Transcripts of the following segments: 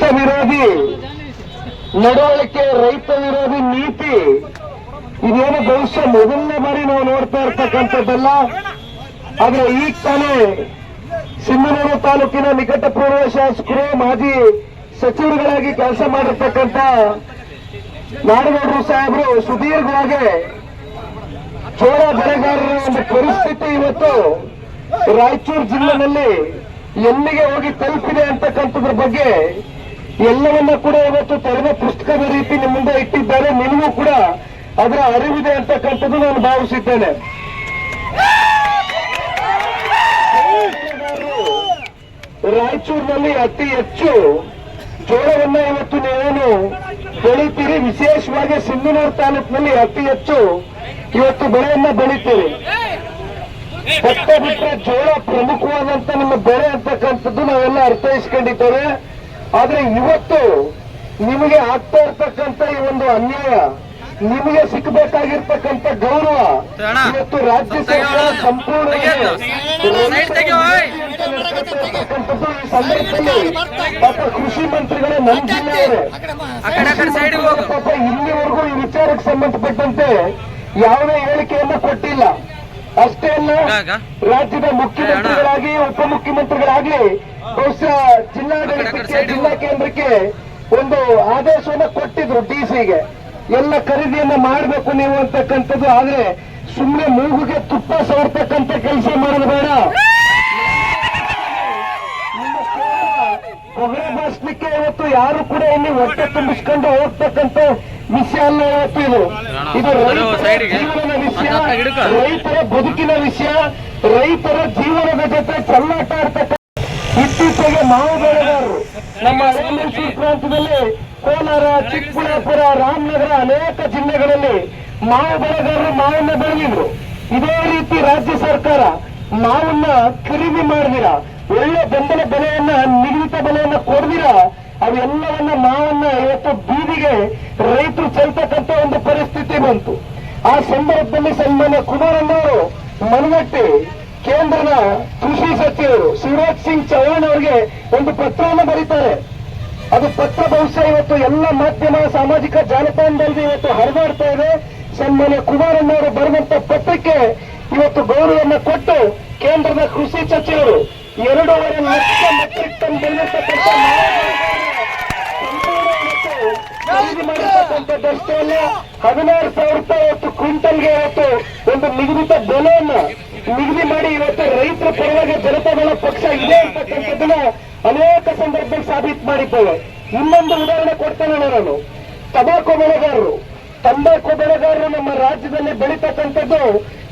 ರೈತ ವಿರೋಧಿ. ನಡವಳಿಕೆ ರೈತ ವಿರೋಧಿ ನೀತಿ. ಇದೇನು ಬಹುಶಃ ಮೊದಲನೇ ಬಾರಿ ನಾವು ನೋಡ್ತಾ ಇರ್ತಕ್ಕಂಥದ್ದಲ್ಲ. ಆದ್ರೆ ಈಗ ತಾನೇ ಸಿಂಧನೂರು ತಾಲೂಕಿನ ನಿಕಟ ಪೂರ್ವ ಶಾಸಕರು, ಮಾಜಿ ಸಚಿವರುಗಳಾಗಿ ಕೆಲಸ ಮಾಡಿರ್ತಕ್ಕಂಥ ನಾಡಗೌಡರು ಸಾಹೇಬರು ಸುದೀರ್ಘವಾಗಿ ಚೋಳ ಬೆಳೆಗಾರರ ಒಂದು ಪರಿಸ್ಥಿತಿ ಇವತ್ತು ರಾಯಚೂರು ಜಿಲ್ಲೆನಲ್ಲಿ ಎಲ್ಲಿಗೆ ಹೋಗಿ ತಲುಪಿದೆ ಅಂತಕ್ಕಂಥದ್ರ ಬಗ್ಗೆ ಎಲ್ಲವನ್ನ ಕೂಡ ಇವತ್ತು ತೆರೆದ ಪುಸ್ತಕದ ರೀತಿ ನಿಮ್ಮ ಮುಂದೆ ಇಟ್ಟಿದ್ದಾರೆ ನಿಮಗೂ ಕೂಡ ಅದರ ಅರಿವಿದೆ ಅಂತಕ್ಕಂಥದ್ದು ನಾನು ಭಾವಿಸಿದ್ದೇನೆ. ರಾಯಚೂರಿನಲ್ಲಿ ಅತಿ ಹೆಚ್ಚು ಜೋಳವನ್ನ ಇವತ್ತು ನೀವೇನು ಬೆಳಿತೀರಿ? ವಿಶೇಷವಾಗಿ ಸಿಂಧನೂರು ತಾಲೂಕಿನಲ್ಲಿ ಅತಿ ಹೆಚ್ಚು ಇವತ್ತು ಬೆಳೆಯನ್ನ ಬೆಳಿತೀರಿ. ಭತ್ತ ಬಿಟ್ಟರೆ ಜೋಳ ಪ್ರಮುಖವಾದಂತ ನಿಮ್ಮ ಬೆಳೆ ಅಂತಕ್ಕಂಥದ್ದು ನಾವೆಲ್ಲ ಅರ್ಥೈಸ್ಕೊಂಡಿದ್ದೇವೆ. ಆದ್ರೆ ಇವತ್ತು ನಿಮಗೆ ಆಗ್ತಾ ಇರ್ತಕ್ಕಂಥ ಈ ಒಂದು ಅನ್ಯಾಯ ನಿಮಗೆ ಸಿಕ್ಕಬೇಕಾಗಿರ್ತಕ್ಕಂಥ ಗೌರವ ಇವತ್ತು ರಾಜ್ಯ ಸರ್ಕಾರ ಸಂಪೂರ್ಣ ಪಾಪ ಕೃಷಿ ಮಂತ್ರಿಗಳೇ ನಮ್ಮ ಜಿಲ್ಲೆಯವರೇ. ಪಾಪ ಇಲ್ಲಿವರೆಗೂ ಈ ವಿಚಾರಕ್ಕೆ ಸಂಬಂಧಪಟ್ಟಂತೆ ಯಾವುದೇ ಹೇಳಿಕೆಯನ್ನ ಕೊಟ್ಟಿಲ್ಲ. ಅಷ್ಟೇ ಅಲ್ಲ ರಾಜ್ಯದ ಮುಖ್ಯಮಂತ್ರಿಗಳಾಗಿ ಉಪಮುಖ್ಯಮಂತ್ರಿಗಳಾಗಿ ಬಹುಶಃ ಜಿಲ್ಲಾಡಳಿತಕ್ಕೆ ಜಿಲ್ಲಾ ಕೇಂದ್ರಕ್ಕೆ ಒಂದು ಆದೇಶವನ್ನ ಕೊಟ್ಟಿದ್ರು ಡಿಸಿಗೆ. ಎಲ್ಲ ಖರೀದಿಯನ್ನ ಮಾಡಬೇಕು ನೀವು ಅಂತಕ್ಕಂಥದ್ದು ಆದ್ರೆ ಸುಮ್ಮನೆ ಮೂಗುಗೆ ತುಪ್ಪ ಸವರ್ತಕ್ಕಂಥ ಕೆಲಸ ಮಾಡೋದು ಬೇಡ. ಕೇವಲ ಇವತ್ತು ಯಾರು ಕೂಡ ಇಲ್ಲಿ ಹೊಟ್ಟೆ ತುಂಬಿಸ್ಕೊಂಡು ಹೋಗ್ತಕ್ಕಂತ ವಿಷಯ ಅಲ್ಲ ಇವತ್ತು ಇದು. ಇದು ರೈತರ ಜೀವನದ ವಿಷಯ. ರೈತರ ಬದುಕಿನ ವಿಷಯ. ರೈತರ ಜೀವನದ ಜೊತೆ ಚಲ್ಲಾಟ ಆಡ್ತಕ್ಕ ಇತ್ತೀಚೆಗೆ ಮಾವು ಬೆಳೆಗಾರರು ನಮ್ಮ ಹಳೆ ಪ್ರಾಂತ್ಯದಲ್ಲಿ ಕೋಲಾರ, ಚಿಕ್ಕಬಳ್ಳಾಪುರ, ರಾಮನಗರ ಅನೇಕ ಜಿಲ್ಲೆಗಳಲ್ಲಿ ಮಾವು ಬೆಳೆಗಾರರು ಮಾವನ್ನ ಬೆಳೆದಿದ್ರು. ಇದೇ ರೀತಿ ರಾಜ್ಯ ಸರ್ಕಾರ ಮಾವನ್ನ ಖರೀದಿ ಮಾಡಿದಿರ, ಒಳ್ಳೆ ಬೆಂಬಲ ಬೆಲೆಯನ್ನ, ನಿಗದಿತ ಬೆಲೆಯನ್ನ ಕೊಡ್ದಿರ, ಅವೆಲ್ಲವನ್ನ ಮಾವನ್ನ ಇವತ್ತು ಬೀದಿಗೆ ರೈತರು ಚೆಲ್ತಕ್ಕಂತ ಒಂದು ಪರಿಸ್ಥಿತಿ ಬಂತು. ಆ ಸಂದರ್ಭದಲ್ಲಿ ಸನ್ಮಾನ್ಯ ಕುಮಾರಣ್ಣವರು ಮನಗಟ್ಟಿ ಕೇಂದ್ರದ ಕೃಷಿ ಸಚಿವರು ಶಿವರಾಜ್ ಸಿಂಗ್ ಚೌಹಾಣ್ ಅವರಿಗೆ ಒಂದು ಪತ್ರವನ್ನು ಬರೀತಾರೆ. ಅದು ಪತ್ರ ಬಹುಶಃ ಇವತ್ತು ಎಲ್ಲ ಮಾಧ್ಯಮ, ಸಾಮಾಜಿಕ ಜಾಲತಾಣದಲ್ಲಿ ಇವತ್ತು ಹರಿದಾಡ್ತಾ ಇದೆ. ಸನ್ಮಾನ್ಯ ಕುಮಾರಣ್ಣವರು ಬರೆದಂತ ಪತ್ರಕ್ಕೆ ಇವತ್ತು ಗೌರವವನ್ನು ಕೊಟ್ಟು ಕೇಂದ್ರದ ಕೃಷಿ ಸಚಿವರು ಎರಡೂವರೆ ಲಕ್ಷ ಮೆಟ್ರಿಕ್ ಟನ್ ಬೆಳೆದಷ್ಟೇ ಅಲ್ಲ ಹದಿನಾರು ಸಾವಿರ ರೂಪಾಯಿ ಇವತ್ತು ಕ್ವಿಂಟಲ್ಗೆ ಇವತ್ತು ಒಂದು ನಿಗದಿತ ಬೆಲೆಯನ್ನ ನಿಗದಿ ಮಾಡಿ ಇವತ್ತು ರೈತರ ಪರವಾಗಿ ಜನತಾದಳ ಪಕ್ಷ ಇದೆ ಅಂತಕ್ಕಂಥದ್ದನ್ನ ಅನೇಕ ಸಂದರ್ಭದಲ್ಲಿ ಸಾಬೀತು ಮಾಡಿದ್ದೇವೆ. ಇನ್ನೊಂದು ಉದಾಹರಣೆ ಕೊಡ್ತೇನೆ ನಾನು ಟಬಾಕೋ ಬೆಳೆಗಾರರು. ತಂಬಾಕು ಬೆಳೆಗಾರರು ನಮ್ಮ ರಾಜ್ಯದಲ್ಲಿ ಬೆಳೀತಕ್ಕಂಥದ್ದು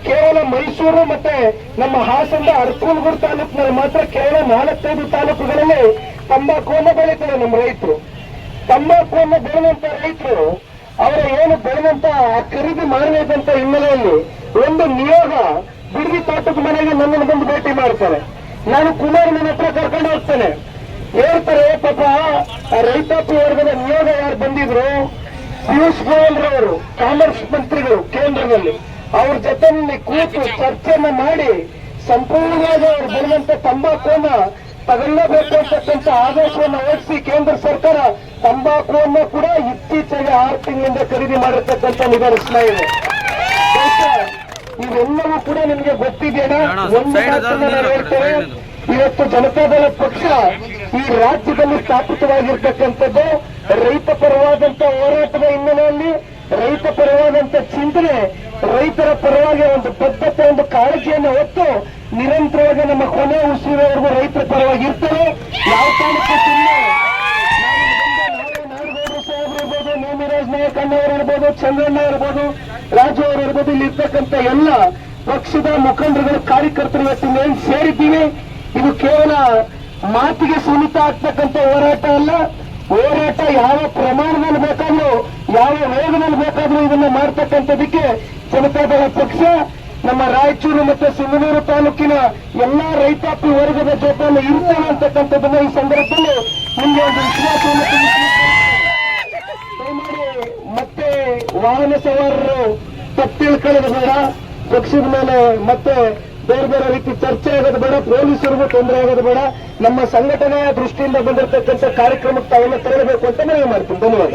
ಕೇವಲ ಮೈಸೂರು ಮತ್ತೆ ನಮ್ಮ ಹಾಸನದ ಅರ್ಕೂಲ್ಗೂರು ತಾಲೂಕಿನಲ್ಲಿ ಮಾತ್ರ ಕೇವಲ ನಾಲ್ಕೈದು ತಾಲೂಕುಗಳಲ್ಲಿ ತಂಬಾಕುವನ್ನು ಬೆಳೀತಾರೆ ನಮ್ಮ ರೈತರು. ತಂಬಾಕುವನ್ನು ಬೆಳೆದಂತ ರೈತರು ಅವರ ಏನು ಬೆಳೆದಂತ ಖರೀದಿ ಮಾಡಬೇಕಂತ ಹಿನ್ನೆಲೆಯಲ್ಲಿ ಒಂದು ನಿಯೋಗ ಬಿಡದಿ ತೋಟದ ಮನೆಗೆ ನನ್ನನ್ನು ಬಂದು ಭೇಟಿ ಮಾಡ್ತಾರೆ. ನಾನು ಕುಮಾರ್ ನನ್ನ ಹತ್ರ ಕರ್ಕೊಂಡು ಹೋಗ್ತೇನೆ. ಹೇಳ್ತಾರೆ ಪಾಪ ರೈತಾಪಿ ವರ್ಗದ ನಿಯೋಗ ಯಾರು ಬಂದಿದ್ರು? ಪಿಯೂಷ್ ಗೋಯಲ್ ರವರು, ಕಾಮರ್ಸ್ ಮಂತ್ರಿಗಳು ಕೇಂದ್ರದಲ್ಲಿ. ಅವ್ರ ಜೊತೆ ಕೂತು ಚರ್ಚೆಯನ್ನ ಮಾಡಿ ಸಂಪೂರ್ಣವಾಗಿ ಅವ್ರು ಬೆಳೆದಂತ ತಂಬಾಕುವನ್ನ ತಗೊಳ್ಳಬೇಕು ಅಂತಕ್ಕಂಥ ಆದೇಶವನ್ನು ಹೊರಡಿಸಿ ಕೇಂದ್ರ ಸರ್ಕಾರ ತಂಬಾಕುವನ್ನು ಕೂಡ ಇತ್ತೀಚೆಗೆ ಆರು ತಿಂಗಳಿಂದ ಖರೀದಿ ಮಾಡಿರ್ತಕ್ಕಂಥ ನಿದರ್ಶನ ಇದೆ. ಇವೆಲ್ಲವೂ ಕೂಡ ನಿಮಗೆ ಗೊತ್ತಿದೆಯಾ ಇವತ್ತು ಒಂದು ಅದು. ಇವತ್ತು ಜನತಾದಳ ಪಕ್ಷ ಈ ರಾಜ್ಯದಲ್ಲಿ ಸ್ಥಾಪಿತವಾಗಿರ್ತಕ್ಕಂಥದ್ದು ರೈತ ಪರವಾದಂತ ಹೋರಾಟದ ಹಿನ್ನೆಲೆಯಲ್ಲಿ ರೈತ ಪರವಾದಂತ ಚಿಂತನೆ ರೈತರ ಪರವಾಗಿ ಒಂದು ಬದ್ಧತೆ ಒಂದು ಕಾಳಜಿಯನ್ನು ಹೊತ್ತು ನಿರಂತರವಾಗಿ ನಮ್ಮ ಕೊನೆ ಉಸಿರುವವರೆಗೂ ರೈತರ ಪರವಾಗಿ ಇರ್ತಾರೆ ಯಾವ ಕಾರಣಕ್ಕೂ ಸುಮ್ಮನೆ ನಾಡಗೌಡರು ಸಾಹೇಬರು ಇರ್ಬೋದು ನೇಮಿರಾಜ್ ನಾಯಕ್ ಅಣ್ಣವರು ಇರ್ಬೋದು ಚಂದ್ರಣ್ಣ ಇರ್ಬೋದು ರಾಜು ಅವರು ಇರ್ಬೋದು ಇಲ್ಲಿ ಇರ್ತಕ್ಕಂಥ ಎಲ್ಲ ಪಕ್ಷದ ಮುಖಂಡರುಗಳು, ಕಾರ್ಯಕರ್ತರು ಇವತ್ತು ಮೇಲ್ ಸೇರಿದ್ದೀವಿ. ಇದು ಕೇವಲ ಮಾತಿಗೆ ಸೀಮಿತ ಆಗ್ತಕ್ಕಂಥ ಹೋರಾಟ ಅಲ್ಲ. ಹೋರಾಟ ಯಾವ ಪ್ರಮಾಣದಲ್ಲಿ ಬೇಕಾದ್ರೂ, ಯಾವ ವೇಗದಲ್ಲಿ ಬೇಕಾದ್ರೂ ಇದನ್ನ ಮಾಡ್ತಕ್ಕಂಥದಕ್ಕೆ ಜನತಾದಳ ಪಕ್ಷ, ನಮ್ಮ ರಾಯಚೂರು ಮತ್ತು ಸಿಂಧನೂರು ತಾಲೂಕಿನ ಎಲ್ಲಾ ರೈತಾಪಿ ವರ್ಗದ ಜೊತೆ ಇರ್ತಾನೆ ಅಂತಕ್ಕಂಥದ್ದನ್ನ ಈ ಸಂದರ್ಭದಲ್ಲಿ ಮುಂದೆ ಒಂದು ವಿಶ್ವಾಸವನ್ನು ವಾಹನ ಸವಾರರು ತಪ್ಪು ತಿಳ್ಕೊಳ್ಳೋದು ಬೇಡ. ಪಕ್ಷದ ಮೇಲೆ ಮತ್ತೆ ಬೇರೆ ಬೇರೆ ರೀತಿ ಚರ್ಚೆ ಆಗೋದು ಬೇಡ, ಪೊಲೀಸರಿಗೂ ತೊಂದರೆ ಆಗೋದು ಬೇಡ. ನಮ್ಮ ಸಂಘಟನೆಯ ದೃಷ್ಟಿಯಿಂದ ಬಂದಿರತಕ್ಕಂಥ ಕಾರ್ಯಕ್ರಮಕ್ಕೆ ತಾವೆಲ್ಲ ತೆರಳಬೇಕು ಅಂತ ಮನವಿ ಮಾಡ್ತೀನಿ. ಧನ್ಯವಾದ.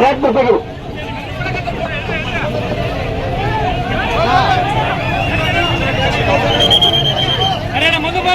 ಟ್ರ್ಯಾಕ್ಟರ್